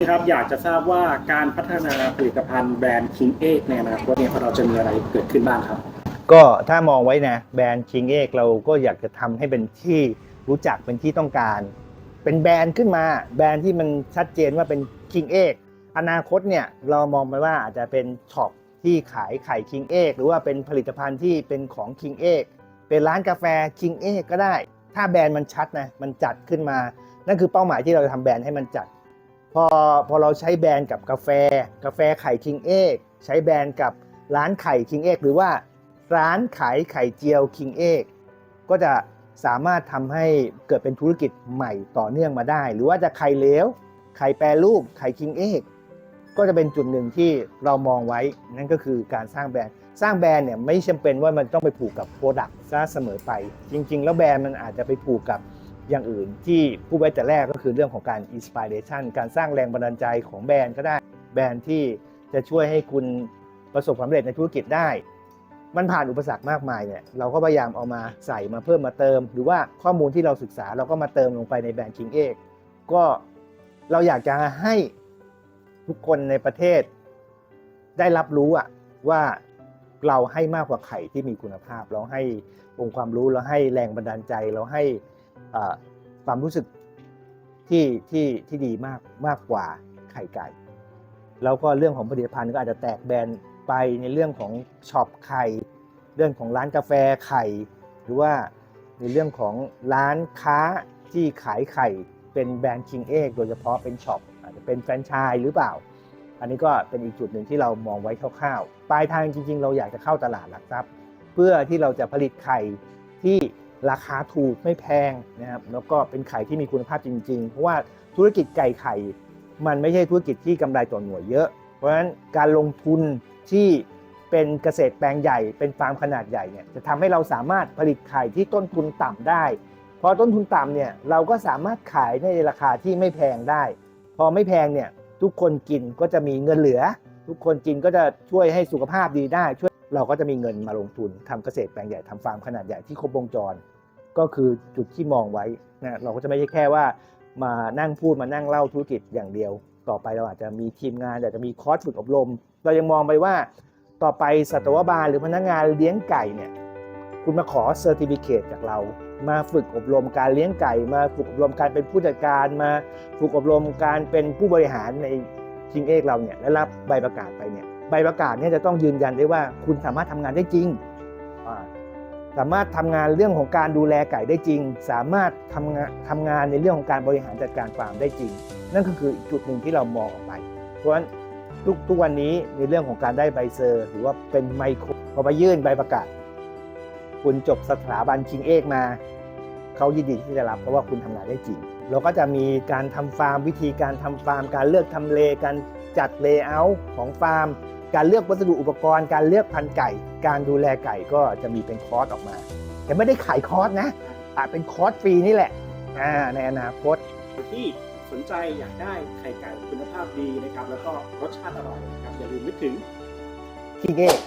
ครับอยากจะทราบว่าการพัฒนาผลิตภัณฑ์แบรนด์ King 8ในอนาคตเนี่ยเราจะมีอะไรเกิดขึ้นบ้างครับ ก็ถ้ามองไว้นะแบรนด์ King เอกเราก็อยากจะทำให้เป็นที่รู้จักเป็นที่ต้องการ เป็นแบรนด์ขึ้นมา แบรนด์ที่มันชัดเจนว่าเป็น King เอกอนาคตเนี่ยเรามองไปว่าอาจจะเป็นช็อปที่ขายไข่ King เอกหรือว่าเป็นผลิตภัณฑ์ที่เป็นของ King เอกเป็นร้านกาแฟ King เอกก็ได้ ถ้าแบรนด์มันชัดนะมันจัดขึ้นมา นั่นคือเป้าหมายที่เราจะทำแบรนด์ให้มันจัด พอพอเราใช้แบรนด์กับกาแฟ กาแฟไข่ King เอกใช้แบรนด์กับร้านไข่ King เอกหรือว่าร้านขายไข่เจียว King เอกก็จะสามารถทำให้เกิดเป็นธุรกิจใหม่ต่อเนื่องมาได้ หรือว่าจะไข่เลวไข่แปรรูปไข่ King เอกก็จะเป็นจุดหนึ่งที่เรามองไว้นั่นก็คือการสร้างแบรนด์ สร้างแบรนด์เนี่ยไม่จำเป็นว่ามันต้องไปผูกกับโปรดักต์ซะเสมอไป จริง ๆ แล้วแบรนด์มันอาจจะไปผูกกับ อย่างอื่นที่พูดไว้แต่แรกก็คือเรื่องของการอินสปิเรชันการสร้างแรงบันดาลใจของแบรนด์ก็ได้ แบรนด์ที่จะช่วยให้คุณประสบความสำเร็จในธุรกิจได้ มันผ่านอุปสรรคมากมายเนี่ยเราก็พยายามเอามาใส่มาเพิ่มมาเติม หรือว่าข้อมูลที่เราศึกษาเราก็มาเติมลงไปในแบรนด์ King เอกก็เราอยากจะให้ทุกคนในประเทศได้รับรู้อะว่าเราให้มากกว่าไข่ที่มีคุณภาพ เราให้องค์ความรู้เราให้แรงบันดาลใจเราให้ ความรู้สึกที่ที่ที่ดีมากมากกว่าไข่ไก่ แล้วก็เรื่องของผลิตภัณฑ์ก็อาจจะแตกแบรนด์ไปในเรื่องของช็อปไข่ เรื่องของร้านกาแฟไข่ หรือว่าในเรื่องของร้านค้าที่ขายไข่เป็นแบรนด์ King เอกโดยเฉพาะเป็นช็อปอาจจะเป็นแฟรนไชส์หรือเปล่า อันนี้ก็เป็นอีกจุดหนึ่งที่เรามองไว้คร่าวๆปลายทางจริง ๆ เราอยากจะเข้าตลาดหลักทรัพย์ เพื่อที่เราจะผลิตไข่ที่ ราคาถูกไม่แพงนะครับแล้วก็เป็นไข่ที่มีคุณภาพจริง ๆ เพราะว่าธุรกิจไก่ไข่ มันไม่ใช่ธุรกิจที่กำไรต่อหน่วยเยอะ เพราะฉะนั้นการลงทุนที่เป็นเกษตรแปลงใหญ่เป็นฟาร์มขนาดใหญ่เนี่ยจะทำให้เราสามารถผลิตไข่ที่ต้นทุนต่ำได้พอต้นทุนต่ำเนี่ยเราก็สามารถขายในราคาที่ไม่แพงได้ พอไม่แพงเนี่ยทุกคนกินก็จะมีเงินเหลือ ทุกคนกินก็จะช่วยให้สุขภาพดีได้ช่วย เราก็จะมีเงินมาลงทุนทำเกษตรแปลงใหญ่ทำฟาร์มขนาดใหญ่ที่ครบวงจร ก็คือจุดที่มองไว้นะเราก็จะไม่ใช่แค่ว่า มานั่งพูดมานั่งเล่าธุรกิจอย่างเดียว ต่อไปเราอาจจะมีทีมงานอาจจะมีคอร์สฝึกอบรม เรายังมองไปว่าต่อไปสัตวบาลหรือพนักงานเลี้ยงไก่เนี่ยคุณมาขอเซอร์ติฟิเคตจากเรา มาฝึกอบรมการเลี้ยงไก่ มาฝึกอบรมการเป็นผู้จัดการ มาฝึกอบรมการเป็นผู้บริหารในคิงเอกเราเนี่ยและรับใบประกาศไปเนี่ย ใบประกาศเนี่ยจะต้องยืนยันได้ว่าคุณสามารถทำงานได้จริง สามารถทำงานเรื่องของการดูแลไก่ได้จริง สามารถทำงานทำงานในเรื่องของการบริหารจัดการฟาร์มได้จริง นั่นก็คืออีกจุดหนึ่งที่เรามองออกไป เพราะฉะนั้นทุกทุกวันนี้ในเรื่องของการได้ใบเซอร์ หรือว่าเป็นไมโครพอไปยื่นใบประกาศ คุณจบสถาบันคิงเอกมาเขายินดีที่จะรับเพราะว่าคุณทำงานได้จริง เราก็จะมีการทำฟาร์มวิธีการทำฟาร์ม การเลือกทำเลการจัดเลเยอร์ของฟาร์ม การเลือกวัสดุอุปกรณ์ การเลือกพันธุ์ไก่ การดูแลไก่ก็จะมีเป็นคอร์สออกมา แต่ไม่ได้ขายคอร์สนะอาจเป็นคอร์สฟรีนี่แหละอ่าในอนาคตที่สนใจอยากได้ไข่ไก่คุณภาพดีนะครับ แล้วก็รสชาติอร่อยนะครับอย่าลืมนึกถึงคิงเอก